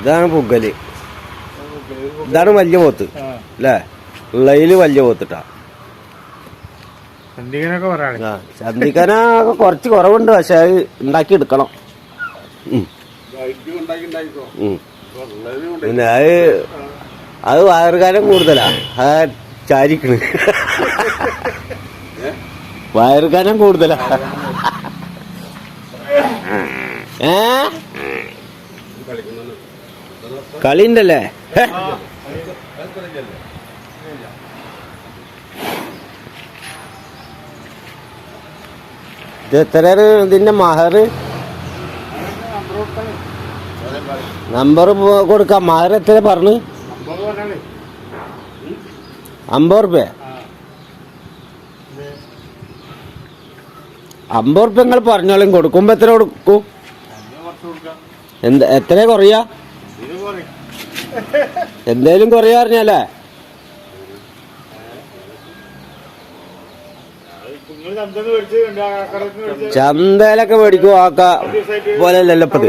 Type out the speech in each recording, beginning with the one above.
ഇതാണ് പുകൽ. ഇതാണ് വലിയ പോത്ത്. അല്ലേ ഉള്ളതിൽ വലിയ പോത്തിട്ടാ. ആ ചന്തിക്കന കുറച്ച് കുറവുണ്ട് പക്ഷെ അത് ഉണ്ടാക്കി എടുക്കണം. പിന്നെ അത് അത് വയറുകാലം കൂടുതലാ. ആ ചാരിക്കണ്. വയറുകാലം കൂടുതലാ. ഏ? കളി ഉണ്ടല്ലേ ഹേ. ഇത് എത്ര ഇതിന്റെ മഹർ? നമ്പർ കൊടുക്കാം. മഹർ എത്ര പറഞ്ഞു? അമ്പത് റുപ്യ. അമ്പത് റുപ്യ നിങ്ങൾ പറഞ്ഞോളും. കൊടുക്കുമ്പോ എത്ര കൊടുക്കും? എന്ത് എത്ര കുറയാ? എന്തേലും കൊറേ അറിഞ്ഞല്ലേ? ചന്തയിലൊക്കെ മേടിക്കും ആക്ക പോലെയല്ലല്ലോ ഇപ്പത്?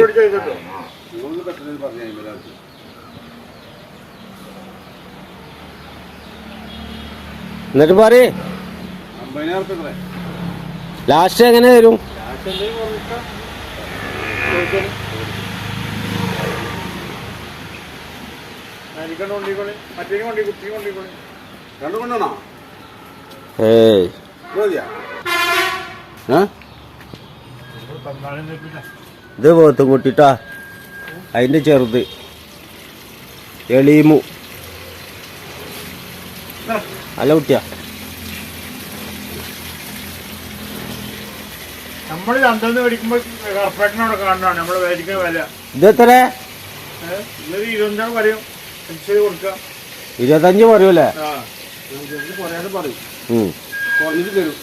എന്നിട്ട് പറയേ. ലാസ്റ്റ് എങ്ങനെ തരും ലാസ്റ്റ് എന്തെങ്കിലും കുറഞ്ഞിട്ടാ ചോദിച്ചാൽ. എനിക്കണ്ട് കൊണ്ടിക്കോളി മറ്റേക്കും കൊണ്ടി കുട്ടിയും കൊണ്ടിക്കോളി രണ്ടു കൊണ്ടാണോ? ഏയ്. ഏ? തന്നാലും തെറ്റില്ല ഇത് പോത്തും കുട്ടിട്ടാ. അതിന്റെ ചെറുത്. എളീമു. അല്ല കുട്ടിയാ. നമ്മൾ ചന്തന്ന് മേടിക്കുമ്പോൾ കാണണം നമ്മൾ മേടിക്കുന്ന വില ഇരുപത്തഞ്ചാണ് പറയും ഇരുപത്തഞ്ച് പറയൂലേ. കുറഞ്ഞിട്ട് തരും.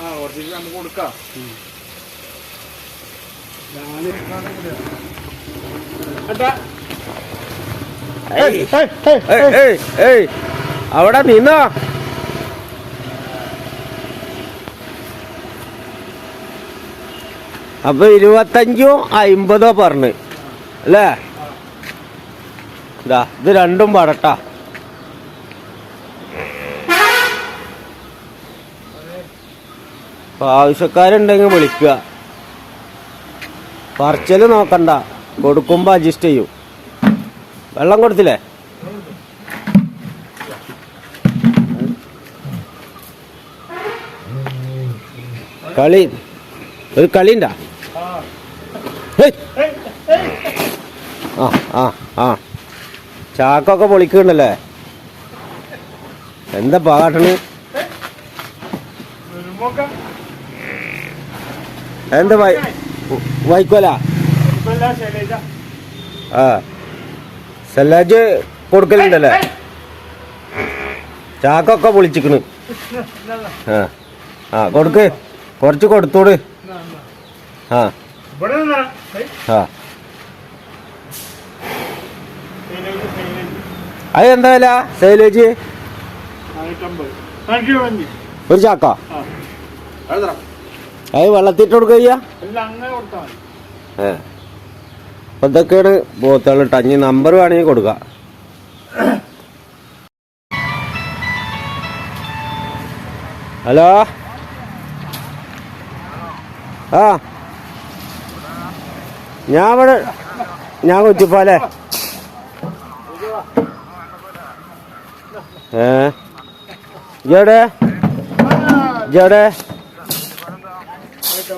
ആ നമുക്ക് കൊടുക്കാം. ഏട്ടാ. ഏയ്, ഏയ്, ഏയ്, ഏയ്, അവിടെ നിന്നോ? അപ്പൊ ഇരുപത്തഞ്ചോ അമ്പതോ പറഞ്ഞു. അല്ലേ? ഇതാ ഇത് രണ്ടും പടട്ടാ. ആവശ്യക്കാരുണ്ടെങ്കിൽ വിളിക്കുക. പറിച്ചൽ നോക്കണ്ട. കൊടുക്കുമ്പോ അഡ്ജസ്റ്റ് ചെയ്യും. വെള്ളം കൊടുത്തില്ലേ? കളി ഒരു കളി ഉണ്ടാ. ആ ആ ആ. ചാക്കൊക്കെ പൊളിക്കുന്നുണ്ടല്ലേ? എന്താ പാട്ടണ് എന്താ വൈക്കോല? ആ. സല്ലാജ് കൊടുക്കലുണ്ടല്ലേ? ചാക്കൊക്കെ പൊളിച്ചിക്കണ്. ആ. ആ കൊടുക്ക്. കുറച്ച് കൊടുത്തോട്. ആ. ആ. അത് എന്താ വില സൈലേജ് ഒരു ചാക്കോ. അത് വെള്ളത്തിട്ട് കൊടുക്കുക ഏ. അപ്പൊ ഇതൊക്കെയാണ് പോത്തുകൾ ടഞ്ഞ് നമ്പർ വേണമെങ്കിൽ കൊടുക്ക. ഹലോ? ആ. ഞാൻ ഇവിടെ ഞാൻ കുറ്റിപ്പാലേ. ഏ?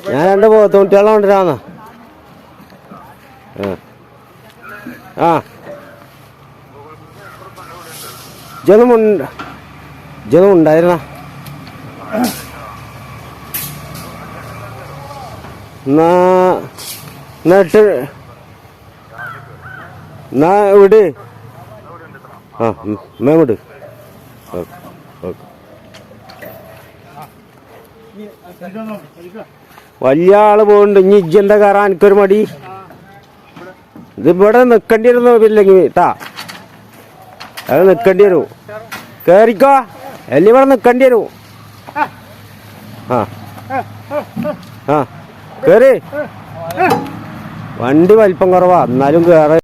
ഞാൻ രണ്ട് പോകത്തു കുട്ടികളെ കൊണ്ടുവരാന്ന്. ആ. ഉണ്ട് ജനം ഉണ്ടായിരുന്ന എന്നാ എന്നിട്ട് എന്നാ വിട് ആ ഇതൊന്നും ഇരിക്കാം. വലിയ ആൾ പോകുന്നുണ്ട് ഇനി ഇജ്ജെന്താ കയറാൻ? എനിക്കൊരു മടി. ഇത് ഇവിടെ നിൽക്കേണ്ടി വരുന്നു? ഇല്ലെങ്കിൽ ട്ടാ അത് നിൽക്കേണ്ടി വരൂ. കേറിക്കോ. എല്ലാം ഇവിടെ നിൽക്കേണ്ടി വരൂ. ആ. ആ. കേറി. വണ്ടി വലിപ്പം കുറവാ. എന്നാലും കേറ.